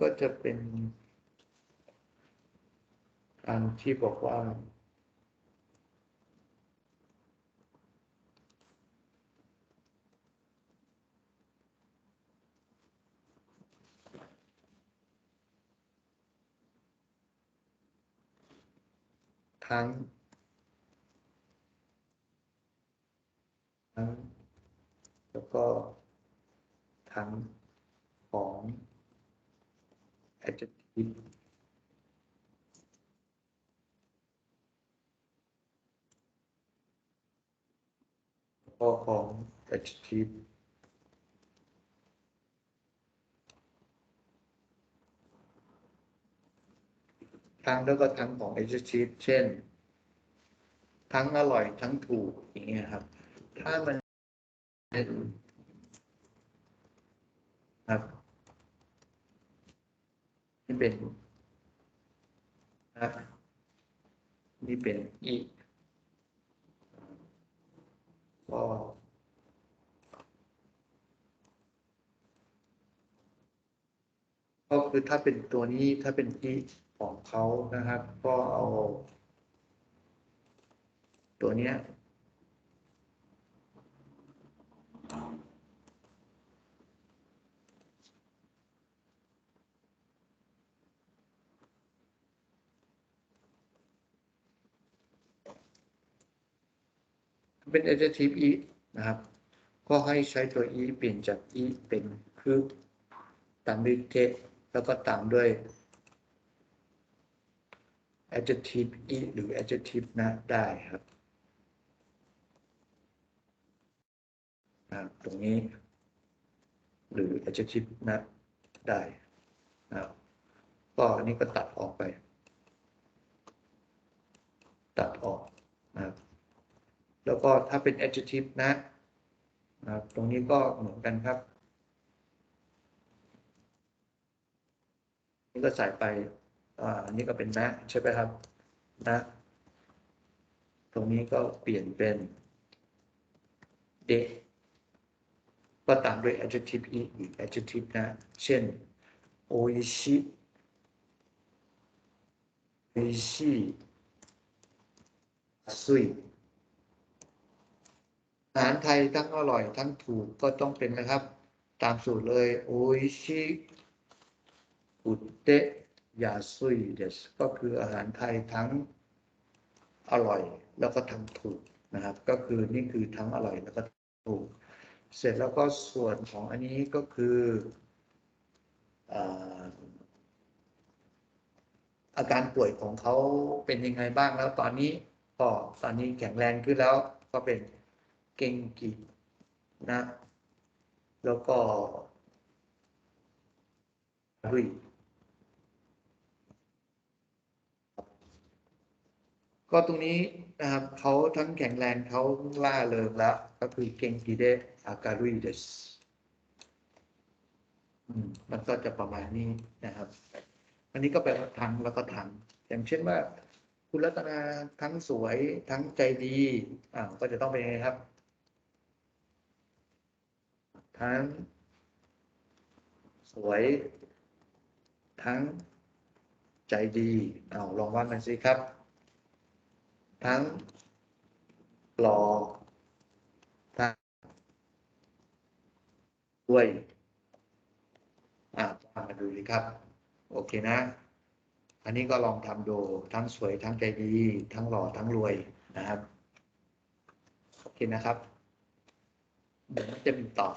ก็จะเป็นอันที่บอกว่า ทั้งทั้งแล้วก็ทั้งของ adjective แล้วก็ของ adjective ทั้งแล้วก็ทั้งของ adjective เช่น ทั้งอร่อยทั้งถูกอย่างเงี้ยครับ ถ้ามันเป็นครับ นี่เป็นนะนี่เป็นอีก็ก็คือถ้าเป็นตัวนี้ถ้าเป็นอีของเขานะครับ ก็เอา ตัวเนี้ย เป็น adjective e นะครับ ก็ให้ใช้ตัว e เปลี่ยนจาก e เป็นคือตามด้วย t แล้วก็ตามด้วย adjective e หรือ adjective นะได้ครับนะตรงนี้ หรือ adjective นะได้นะก็อันนี้ก็ตัดออกไป ตัดออก แล้วก็ถ้าเป็น adjective นะตรงนี้ก็เหมือนกันครับ นี่ก็ใส่ไปอ่าอันนี้ก็เป็นนะใช่ไหมครับนะตรงนี้ก็เปลี่ยนเป็นเดก็ตามด้วย adjective อีก adjective นะ เช่นโออิชิโออิชิซุย อาหารไทยทั้งอร่อยทั้งถูกก็ต้องเป็นนะครับ ตามสูตรเลยโอิชิอุเตยาซุยเดสก็คืออาหารไทยทั้งอร่อยแล้วก็ทั้งถูกนะครับ ก็คือนี่คือทั้งอร่อยแล้วก็ถูก เสร็จแล้วก็ส่วนของอันนี้ก็คืออาอาการป่วยของเขาเป็นยังไงบ้างแล้วตอนนี้ก็ตอนนี้แข็งแรงขึ้นแล้วก็เป็น เก่งกินะ แล้วก็รุยก็ตรงนี้นะครับเขาทั้งแข็งแรงเขาล่าเริงแล้ว ก็คือเก่งกิเดอาการุยเดสอืมมันก็จะประมาณนี้นะครับ อันนี้ก็แปลว่าทั้งแล้วก็ทั้งอย่างเช่นว่า คุณรัตนาทั้งสวยทั้งใจดีอ่าก็จะต้องเป็นไงครับ ทั้ง สวย ทั้งใจดีเอาลองว่ากันสิครับ ทั้งหล่อทั้งด้วยอ่าฟังกันดูสิครับ โอเคนะ อันนี้ก็ลองทำดูทั้งสวยทั้งใจดี ทั้งหล่อทั้งรวยนะครับ โอเคนะครับเดี๋ยวมันจะมีต่อ